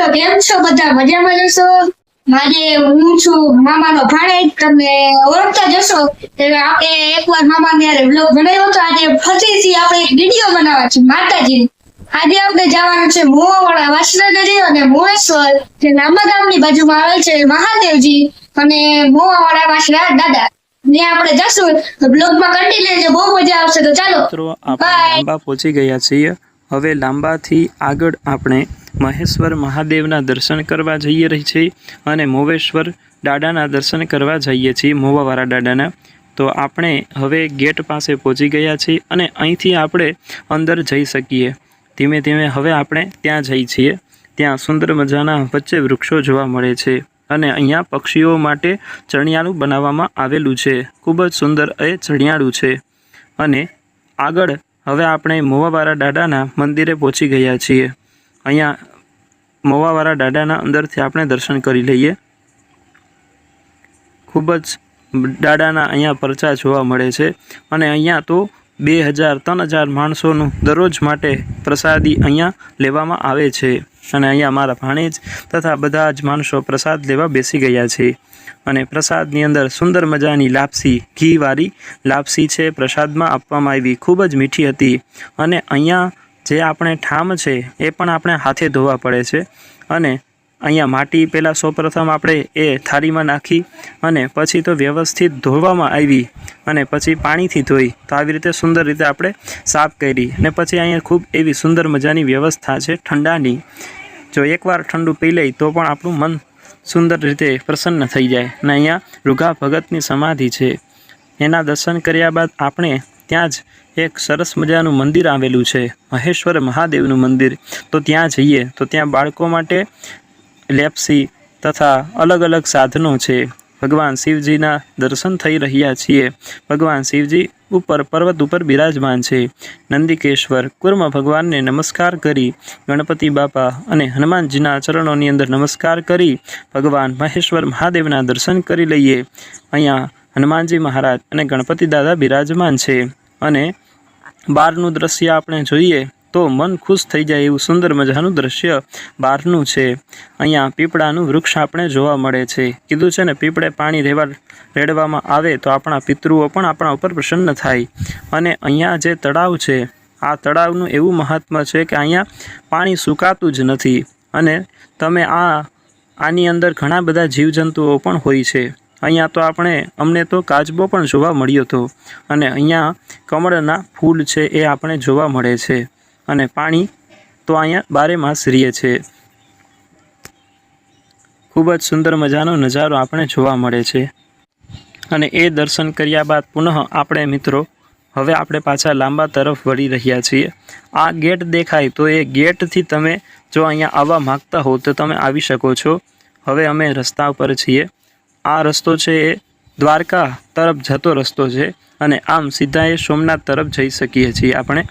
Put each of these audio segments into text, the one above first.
મિત્રો કેમ છો બધા? મજામાં જશો? મારે હું છું મામાનો ભાણેજ. તમે ઓળખતા જશો આપણે એકવાર મામાને યારે બ્લોગ બનાવ્યો હતો. આજે ફરીથી આપણે એક વીડિયો બનાવવા છે માતાજી આજે આપણે જવાનું છે મોવાવાળા વાસનગરી અને મોહેશ્વર જે લાંબા ગામની બાજુમાં આવેલ છે મહાદેવજી અને મોવાવાળા વાસણા દાદા. ને આપણે જશું. બ્લોગમાં કંટી લેજો બહુ મજા આવશે. તો ચાલો મિત્રો આપણે લાંબા પહોંચી ગયા છીએ. હવે લાંબાથી આગળ આપણે મહેશ્વર મહાદેવના દર્શન કરવા જઈએ રહી છીએ અને મોવેશ્વર દાદાના દર્શન કરવા જઈએ છીએ, મોવાવાળા દાદાના. તો આપણે હવે ગેટ પાસે પહોંચી ગયા છીએ અને અહીંથી આપણે અંદર જઈ શકીએ. ધીમે ધીમે હવે આપણે ત્યાં જઈ છીએ. ત્યાં સુંદર મજાના વચ્ચે વૃક્ષો જોવા મળે છે અને અહીંયા પક્ષીઓ માટે ચણિયાળું બનાવવામાં આવેલું છે. ખૂબ જ સુંદર એ ચણિયાળું છે. અને આગળ હવે આપણે મોવાવાળા દાદાના મંદિરે પહોંચી ગયા છીએ. અહીંયા મોવાવાળા દાદાના અંદરથી આપણે દર્શન કરી લઈએ. ખૂબ જ દાદાના અહીંયા પરચા જોવા મળે છે અને અહીંયા તો બે હજાર, ત્રણ હજાર માણસોનું દરરોજ માટે પ્રસાદી અહીંયા લેવામાં આવે છે. અને અહીંયા મારા ભાણેજ તથા બધા જ માણસો પ્રસાદ લેવા બેસી ગયા છે. અને પ્રસાદની અંદર સુંદર મજાની લાપસી, ઘીવાળી લાપસી છે, પ્રસાદમાં આપવામાં આવી ખૂબ જ મીઠી હતી. અને અહીંયા જે આપણે ઠામ છે, એ પણ આપણે હાથે ધોવા પડે છે. અને અહીંયા માટી પહેલાં સૌપ્રથમ આપણે એ થાળીમાં નાખી અને પછી તો વ્યવસ્થિત ધોવામાં આવી અને પછી પાણીથી ધોઈ. તો આવી રીતે સુંદર રીતે આપણે સાફ કરી. અને પછી અહીંયા ખૂબ એવી સુંદર મજાની વ્યવસ્થા છે ઠંડાની. જો એકવાર ઠંડુ પી લઈ તો પણ આપણું મન સુંદર રીતે પ્રસન્ન થઈ જાય. અને અહીંયા રૂઘા ભગતની સમાધિ છે. એના દર્શન કર્યા બાદ આપણે ત્યાં જ એક સરસ મજાનું મંદિર આવેલું છે. મહેશ્વર મહાદેવનું મંદિર. તો ત્યાં જઈએ. તો ત્યાં બાળકો માટે લેપ્સી તથા અલગ અલગ સાધનો છે. ભગવાન શિવજીના દર્શન થઈ રહ્યા છીએ. ભગવાન શિવજી ઉપર પર્વત ઉપર બિરાજમાન છે. નંદિકેશ્વર કુર્મ ભગવાનને નમસ્કાર કરી, ગણપતિ બાપા અને હનુમાનજીના ચરણોની અંદર નમસ્કાર કરી, ભગવાન મહેશ્વર મહાદેવના દર્શન કરી લઈએ. અહીંયા હનુમાનજી મહારાજ અને ગણપતિ દાદા બિરાજમાન છે. અને બહારનું દ્રશ્ય આપણે જોઈએ. તો મન ખુશ થઈ જાય એવું સુંદર મજાનું દ્રશ્ય બહારનું છે. અહીંયા પીપળાનું વૃક્ષ આપણે જોવા મળે છે. કીધું છે ને, પીપળે પાણી રેવા રેડવામાં આવે તો આપણા પિતૃઓ પણ આપણા ઉપર પ્રસન્ન થાય. અને અહીંયા જે તળાવ છે, આ તળાવનું એવું મહાત્મ્ય છે કે અહીંયા પાણી સુકાતું જ નથી. અને તમે આ, આની અંદર ઘણા બધા જીવજંતુઓ પણ હોય છે. અહીંયા તો આપણે, અમને તો કાચબો પણ જોવા મળ્યો હતો. અને અહીંયા કમળના ફૂલ છે એ આપણે જોવા મળે છે. અને પાણી તો અહીંયા બારે માસ રહે છે ખૂબ જ સુંદર મજાનો નજારો આપણે જોવા મળે છે. અને એ દર્શન કર્યા બાદ પુનઃ આપણે મિત્રો, હવે આપણે પાછા લાંબા તરફ વળી રહ્યા છીએ. આ ગેટ દેખાય તો એ ગેટથી તમે જો અહીંયા આવવા માગતા હો તો તમે આવી શકો છો. હવે અમે રસ્તા ઉપર છીએ. આ રસ્તો છે એ દ્વારકા તરફ જતો રસ્તો છે અને આમ સીધા એ સોમનાથ તરફ જઈ શકીએ છીએ આપણે.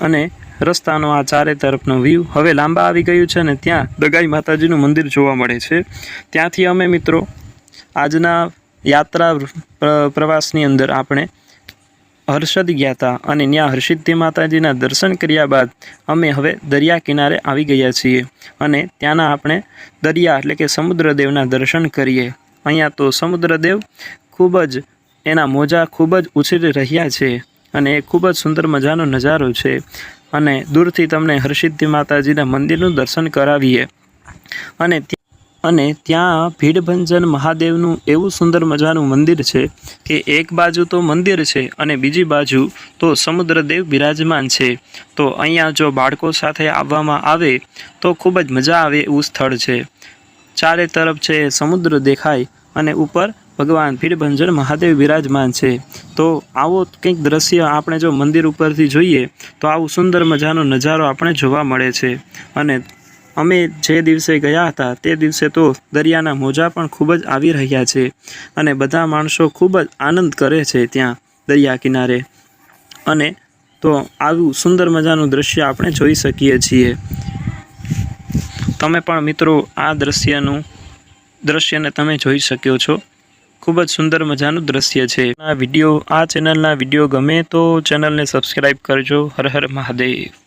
અને રસ્તાનો આ ચારે તરફનો વ્યૂ હવે લાંબા આવી ગયું છે અને ત્યાં દગાઈ માતાજીનું મંદિર જોવા મળે છે. ત્યાંથી અમે મિત્રો આજના યાત્રા પ્ર- પ્રવાસની અંદર આપણે હર્ષદ ગયા હતા અને ત્યાં હર્ષિદ્ધિ માતાજીના દર્શન કર્યા બાદ અમે હવે દરિયા કિનારે આવી ગયા છીએ અને ત્યાંના આપણે દરિયા એટલે કે સમુદ્રદેવના દર્શન કરીએ. અહીંયા તો સમુદ્રદેવ ખૂબ જ એના મોજા ખૂબ જ ઉછરી રહ્યા છે. અને એ ખૂબ જ સુંદર મજાનો નજારો છે. અને દૂરથી તમને હર્ષિદ્ધિ માતાજીના મંદિરનું દર્શન કરાવીએ. અને અને ત્યાં ભીડભંજન મહાદેવનું એવું સુંદર મજાનું મંદિર છે કે એક બાજુ તો મંદિર છે અને બીજી બાજુ તો સમુદ્રદેવ બિરાજમાન છે. તો અહીંયા જો બાળકો સાથે આવવામાં આવે તો ખૂબ જ મજા આવે એવું સ્થળ છે. ચારે તરફ છે સમુદ્ર દેખાય અને ઉપર ભગવાન પીરભંજન મહાદેવ બિરાજમાન છે. તો આવો કંઈક દ્રશ્ય આપણે જો મંદિર ઉપરથી જોઈએ, તો આવું સુંદર મજાનો નજારો આપણે જોવા મળે છે. અને અમે જે દિવસે ગયા હતા, તે દિવસે તો દરિયાના મોજા પણ ખૂબ જ આવી રહ્યા છે અને બધા માણસો ખૂબ જ આનંદ કરે છે ત્યાં દરિયા કિનારે. અને તો આવું સુંદર મજાનું દ્રશ્ય આપણે જોઈ શકીએ છીએ. તમે પણ મિત્રો આ દ્રશ્યનું, દ્રશ્યને તમે જોઈ શક્યો છો. ખૂબ જ સુંદર મજાનું દ્રશ્ય છે. આ વીડિયો, આ ચેનલના વીડિયો ગમે તો ચેનલને સબસ્ક્રાઈબ કરજો. હર હર મહાદેવ.